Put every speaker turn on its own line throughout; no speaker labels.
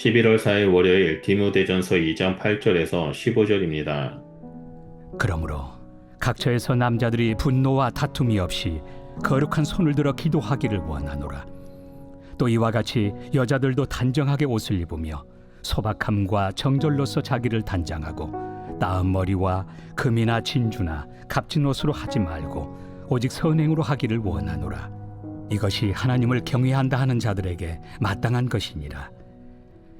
11월 4일 월요일 디모데전서 2장 8절에서 15절입니다.
그러므로 각처에서 남자들이 분노와 다툼이 없이 거룩한 손을 들어 기도하기를 원하노라. 또 이와 같이 여자들도 단정하게 옷을 입으며 소박함과 정절로서 자기를 단장하고 나은 머리와 금이나 진주나 값진 옷으로 하지 말고 오직 선행으로 하기를 원하노라. 이것이 하나님을 경외한다 하는 자들에게 마땅한 것이니라.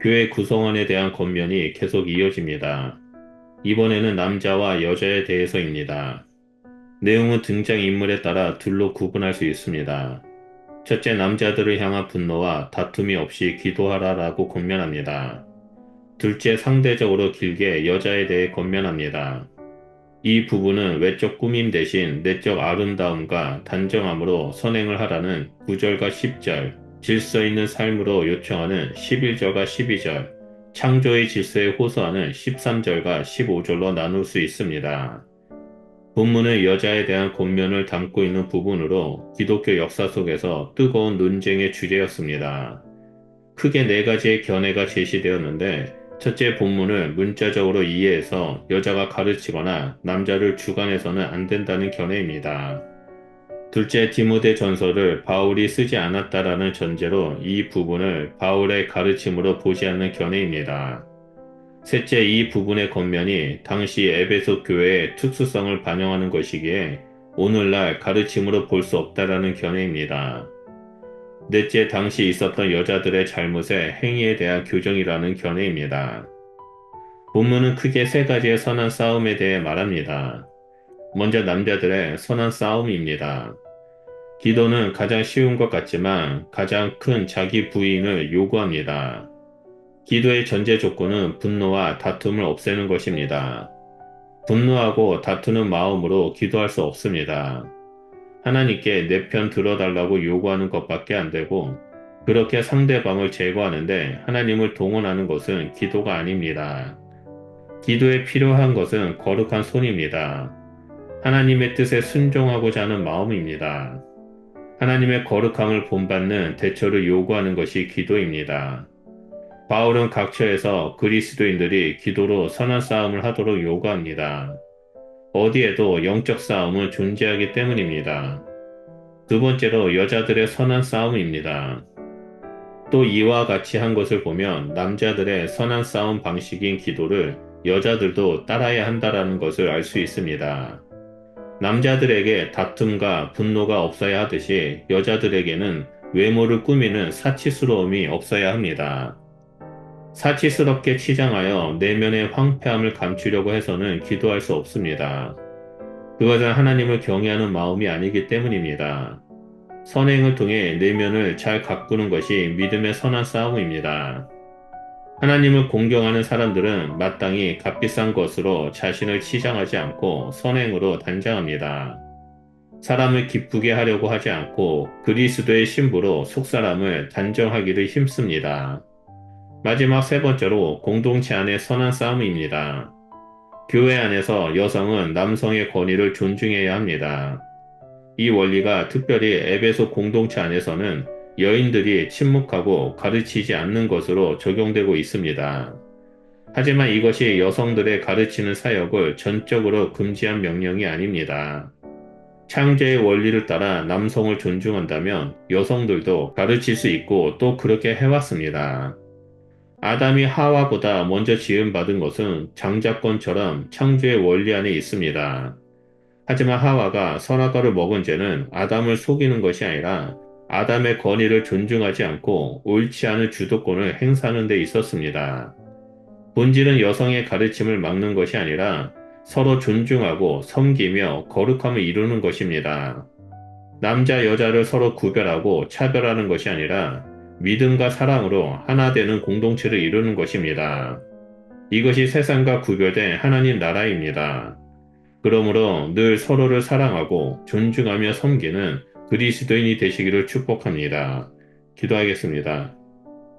교회 구성원에 대한 권면이 계속 이어집니다. 이번에는 남자와 여자에 대해서입니다. 내용은 등장인물에 따라 둘로 구분할 수 있습니다. 첫째, 남자들을 향한 분노와 다툼이 없이 기도하라 라고 권면합니다. 둘째, 상대적으로 길게 여자에 대해 권면합니다. 이 부분은 외적 꾸밈 대신 내적 아름다움과 단정함으로 선행을 하라는 9절과 10절, 질서 있는 삶으로 요청하는 11절과 12절, 창조의 질서에 호소하는 13절과 15절로 나눌 수 있습니다. 본문은 여자에 대한 권면을 담고 있는 부분으로 기독교 역사 속에서 뜨거운 논쟁의 주제였습니다. 크게 네 가지의 견해가 제시되었는데 첫째 본문을 문자적으로 이해해서 여자가 가르치거나 남자를 주관해서는 안 된다는 견해입니다. 둘째 디모데 전서를 바울이 쓰지 않았다라는 전제로 이 부분을 바울의 가르침으로 보지 않는 견해입니다. 셋째 이 부분의 겉면이 당시 에베소 교회의 특수성을 반영하는 것이기에 오늘날 가르침으로 볼 수 없다라는 견해입니다. 넷째 당시 있었던 여자들의 잘못의 행위에 대한 교정이라는 견해입니다. 본문은 크게 세 가지의 선한 싸움에 대해 말합니다. 먼저 남자들의 선한 싸움입니다. 기도는 가장 쉬운 것 같지만 가장 큰 자기 부인을 요구합니다. 기도의 전제 조건은 분노와 다툼을 없애는 것입니다. 분노하고 다투는 마음으로 기도할 수 없습니다. 하나님께 내 편 들어달라고 요구하는 것밖에 안 되고 그렇게 상대방을 제거하는데 하나님을 동원하는 것은 기도가 아닙니다. 기도에 필요한 것은 거룩한 손입니다. 하나님의 뜻에 순종하고자 하는 마음입니다. 하나님의 거룩함을 본받는 대처를 요구하는 것이 기도입니다. 바울은 각처에서 그리스도인들이 기도로 선한 싸움을 하도록 요구합니다. 어디에도 영적 싸움은 존재하기 때문입니다. 두 번째로 여자들의 선한 싸움입니다. 또 이와 같이 한 것을 보면 남자들의 선한 싸움 방식인 기도를 여자들도 따라야 한다라는 것을 알 수 있습니다. 남자들에게 다툼과 분노가 없어야 하듯이 여자들에게는 외모를 꾸미는 사치스러움이 없어야 합니다. 사치스럽게 치장하여 내면의 황폐함을 감추려고 해서는 기도할 수 없습니다. 그것은 하나님을 경외하는 마음이 아니기 때문입니다. 선행을 통해 내면을 잘 가꾸는 것이 믿음의 선한 싸움입니다. 하나님을 공경하는 사람들은 마땅히 값비싼 것으로 자신을 치장하지 않고 선행으로 단장합니다. 사람을 기쁘게 하려고 하지 않고 그리스도의 신부로 속사람을 단정하기를 힘씁니다. 마지막 세 번째로 공동체 안의 선한 싸움입니다. 교회 안에서 여성은 남성의 권위를 존중해야 합니다. 이 원리가 특별히 에베소 공동체 안에서는 여인들이 침묵하고 가르치지 않는 것으로 적용되고 있습니다. 하지만 이것이 여성들의 가르치는 사역을 전적으로 금지한 명령이 아닙니다. 창조의 원리를 따라 남성을 존중한다면 여성들도 가르칠 수 있고 또 그렇게 해왔습니다. 아담이 하와보다 먼저 지음받은 것은 장자권처럼 창조의 원리 안에 있습니다. 하지만 하와가 선악과를 먹은 죄는 아담을 속이는 것이 아니라 아담의 권위를 존중하지 않고 옳지 않은 주도권을 행사하는 데 있었습니다. 본질은 여성의 가르침을 막는 것이 아니라 서로 존중하고 섬기며 거룩함을 이루는 것입니다. 남자, 여자를 서로 구별하고 차별하는 것이 아니라 믿음과 사랑으로 하나 되는 공동체를 이루는 것입니다. 이것이 세상과 구별된 하나님 나라입니다. 그러므로 늘 서로를 사랑하고 존중하며 섬기는 그리스도인이 되시기를 축복합니다. 기도하겠습니다.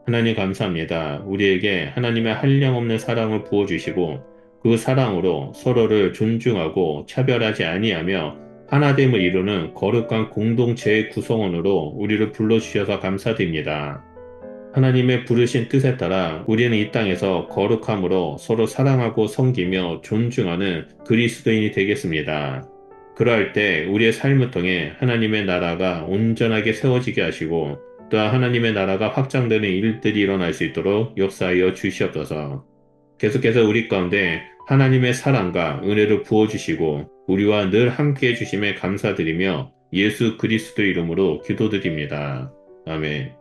하나님 감사합니다. 우리에게 하나님의 한량없는 사랑을 부어주시고 그 사랑으로 서로를 존중하고 차별하지 아니하며 하나됨을 이루는 거룩한 공동체의 구성원으로 우리를 불러주셔서 감사드립니다. 하나님의 부르신 뜻에 따라 우리는 이 땅에서 거룩함으로 서로 사랑하고 섬기며 존중하는 그리스도인이 되겠습니다. 그러할 때 우리의 삶을 통해 하나님의 나라가 온전하게 세워지게 하시고 또한 하나님의 나라가 확장되는 일들이 일어날 수 있도록 역사하여 주시옵소서. 계속해서 우리 가운데 하나님의 사랑과 은혜를 부어주시고 우리와 늘 함께 해 주심에 감사드리며 예수 그리스도 이름으로 기도드립니다. 아멘.